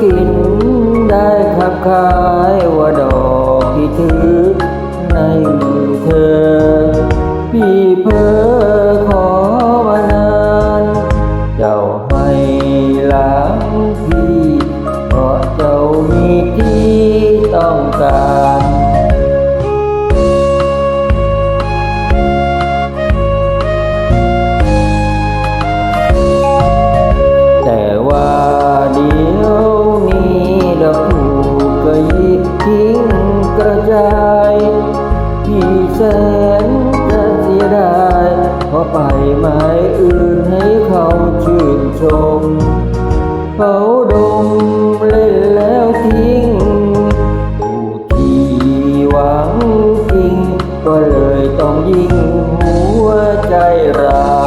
กินได้ขับขายว่าดอกที่ถือในมือเธอ พี่เพ้อขอมานานเจ้าให้ล้างพี่เพราะเจ้ามีที่ต้องการ แสนจะเสียดายเพราะไปหมายอื่นให้เขาชื่นชมเขาดมเล่นแล้วทิ้งผู้ที่หวังจริง ก็เลยต้องยิงหัวใจรา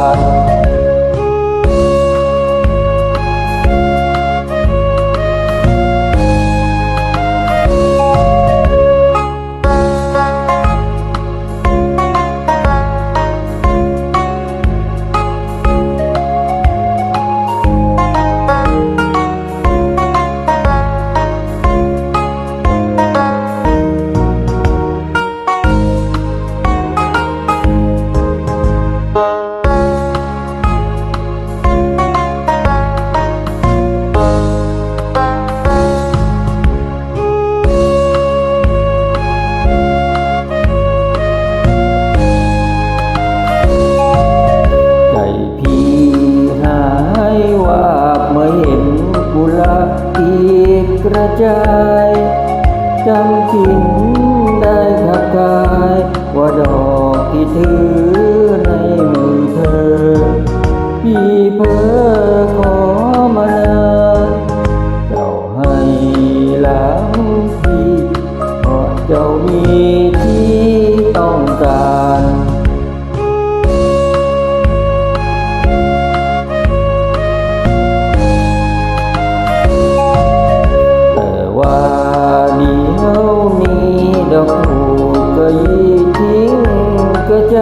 อีกกระจายจำกินได้ขับกายว่าดอกที่ถือในมือเธอ พี่เพอขอมานานเจ้าให้แล้ว นี้ดอกผูกก็ยีทิ้งก็ใจ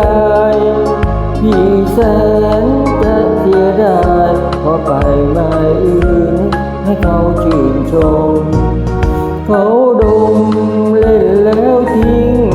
พี่แสนจะเสียดายเพราะไปไม่อื่น ให้เขาชื่นชม เขาดมเล่นแล้วทิ้ง